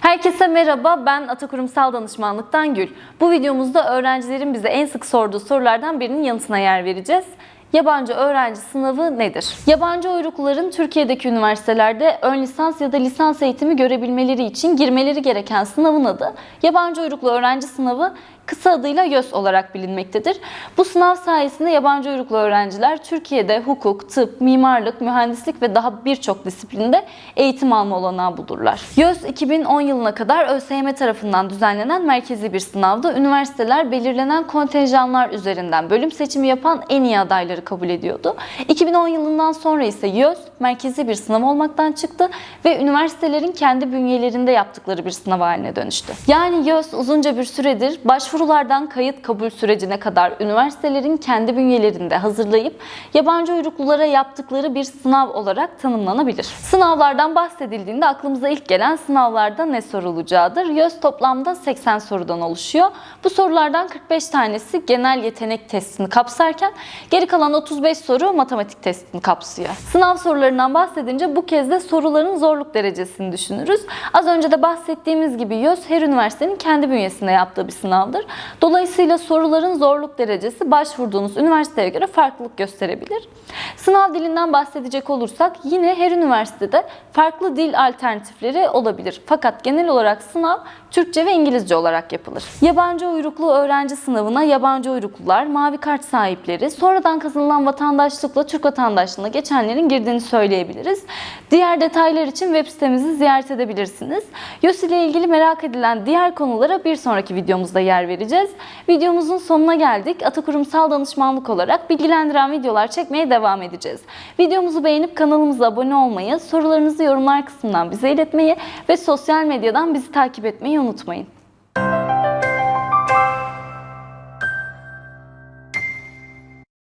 Herkese merhaba, ben Atakurumsal Danışmanlıktan Gül. Bu videomuzda öğrencilerin bize en sık sorduğu sorulardan birinin yanıtına yer vereceğiz. Yabancı öğrenci sınavı nedir? Yabancı uyrukluların Türkiye'deki üniversitelerde ön lisans ya da lisans eğitimi görebilmeleri için girmeleri gereken sınavın adı Yabancı Uyruklu Öğrenci Sınavı kısa adıyla YÖS olarak bilinmektedir. Bu sınav sayesinde yabancı uyruklu öğrenciler Türkiye'de hukuk, tıp, mimarlık, mühendislik ve daha birçok disiplinde eğitim alma olanağı bulurlar. YÖS 2010 yılına kadar ÖSYM tarafından düzenlenen merkezi bir sınavda üniversiteler belirlenen kontenjanlar üzerinden bölüm seçimi yapan en iyi adayları kabul ediyordu. 2010 yılından sonra ise YÖS merkezi bir sınav olmaktan çıktı ve üniversitelerin kendi bünyelerinde yaptıkları bir sınav haline dönüştü. Yani YÖS uzunca bir süredir başvurulardan kayıt kabul sürecine kadar üniversitelerin kendi bünyelerinde hazırlayıp yabancı uyruklulara yaptıkları bir sınav olarak tanımlanabilir. Sınavlardan bahsedildiğinde aklımıza ilk gelen sınavlarda ne sorulacağıdır. YÖS toplamda 80 sorudan oluşuyor. Bu sorulardan 45 tanesi genel yetenek testini kapsarken geri kalan 35 soru matematik testini kapsıyor. Sınav sorularından bahsedince bu kez de soruların zorluk derecesini düşünürüz. Az önce de bahsettiğimiz gibi YÖS her üniversitenin kendi bünyesinde yaptığı bir sınavdır. Dolayısıyla soruların zorluk derecesi başvurduğunuz üniversiteye göre farklılık gösterebilir. Sınav dilinden bahsedecek olursak yine her üniversitede farklı dil alternatifleri olabilir. Fakat genel olarak sınav Türkçe ve İngilizce olarak yapılır. Yabancı uyruklu öğrenci sınavına yabancı uyruklular, mavi kart sahipleri, sonradan kazanılan vatandaşlıkla Türk vatandaşlığına geçenlerin girdiğini söyleyebiliriz. Diğer detaylar için web sitemizi ziyaret edebilirsiniz. YÖS ile ilgili merak edilen diğer konulara bir sonraki videomuzda yer vereceğiz. Videomuzun sonuna geldik. Atakurumsal danışmanlık olarak bilgilendiren videolar çekmeye devam edeceğiz. Videomuzu beğenip kanalımıza abone olmayı, sorularınızı yorumlar kısmından bize iletmeyi ve sosyal medyadan bizi takip etmeyi unutmayın.